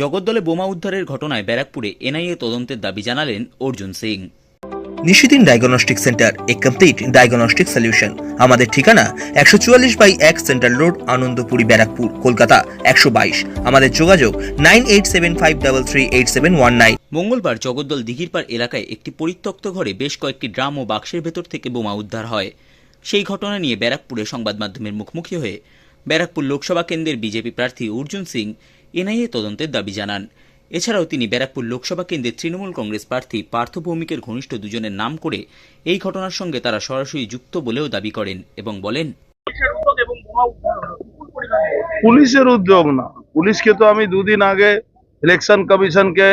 জগদ্দলে বোমা উদ্ধারের ঘটনায় ব্যারাকপুরে এনআইএ তদন্তের দাবি জানালেন অর্জুন সিং। নিশিদিন ডায়াগনস্টিক সেন্টার এ কমপ্লিট ডায়াগনস্টিক সলিউশন। আমাদের ঠিকানা একশো চুয়াল্লিশ বাই এক সেন্ট্রাল রোড আনন্দপুরি ব্যারাকপুর কলকাতা একশো বাইশ। আমাদের যোগাযোগ nine eight seven five double three eight seven one nine. মঙ্গলবার জগদ্দল দিঘিরপাড় এলাকায় একটি পরিত্যক্ত ঘরে বেশ কয়েকটি ড্রাম ও বাক্সের ভেতর থেকে বোমা উদ্ধার হয়। সেই ঘটনা নিয়ে ব্যারাকপুরে সংবাদ মাধ্যমের মুখোমুখি হয়ে ব্যারাকপুর লোকসভা কেন্দ্রের বিজেপি প্রার্থী অর্জুন সিং এনআইএ তদন্তের দাবি জানান। এছাড়াও তিনি ব্যারাকপুর লোকসভা কেন্দ্রের তৃণমূল কংগ্রেস প্রার্থী পার্থ ভৌমিকের ঘনিষ্ঠ দুজনের নাম করে এই ঘটনার সঙ্গে তারা সরাসরি যুক্ত বলেও দাবি করেন এবং বলেন পুলিশের উদ্যোগ না। পুলিশকে তো আমি দুদিন আগে ইলেকশন কমিশনকে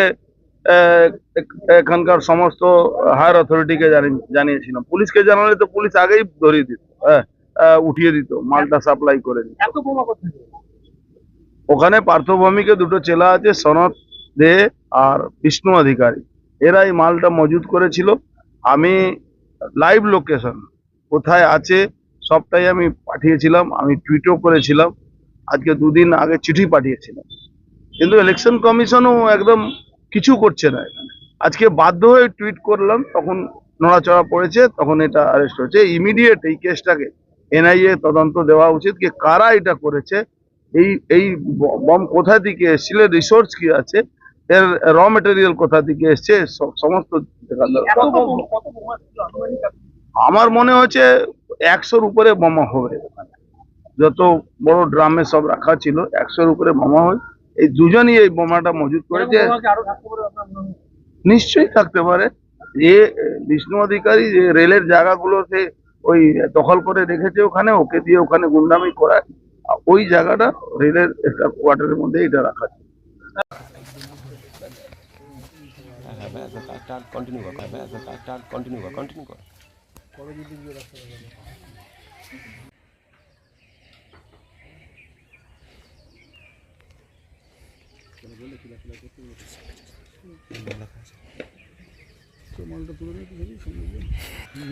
এখানকার সমস্ত হায়ার অথরিটিকে জানিয়েছিলাম। পুলিশকে জানালে তো পুলিশ আগেই ধরিয়ে দিত। হ্যাঁ, উঠিয়ে দিত মালটা সাপ্লাই করে দিত। ওখানে পার্থভূমিকে দুটো চেলা আছে সনদ দে আর বিষ্ণু অধিকারী। এরা এই মালটা মজুদ করেছিল। আমি লাইভ লোকেশন কোথায় আছে সবটাই আমি পাঠিয়েছিলাম আমি টুইটও করেছিলাম। আজকে দুদিন আগে চিঠি পাঠিয়েছিলাম। কিন্তু ইলেকশন কমিশনও একদম কিছু করছে না এখানে। আজকে বাধ্য হয়ে টুইট করলাম তখন নড়াচড়া পড়েছে তখন এটা অ্যারেস্ট হয়েছে। ইমিডিয়েট এই কেসটাকে এনআইএ তদন্ত দেওয়া উচিত কি কারা এটা করেছে এই এই বম কোথা থেকে এসেছিল রিসোর্স কি আছে এর র মেটেরিয়াল কোথা থেকে এসছে সমস্ত আমার মনে হচ্ছে একশোর উপরে বোমা হবে। যত বড় ড্রামে সব রাখা ছিল একশোর উপরে বোমা হয় এই দুজনই এই বোমাটা মজুত করেছে? নিশ্চয়ই থাকতে পারে। যে বিষ্ণু অধিকারী যে রেলের জায়গাগুলোতে ওই দখল করে রেখেছে ওখানে, ওকে দিয়ে ওখানে গুন্ডামি করায়। ওই জায়গাটা রেলের একটা কোয়ার্টারের মধ্যে এটা রাখা ছিল। কন্টিনিউ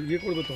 ইয়ে করবে তো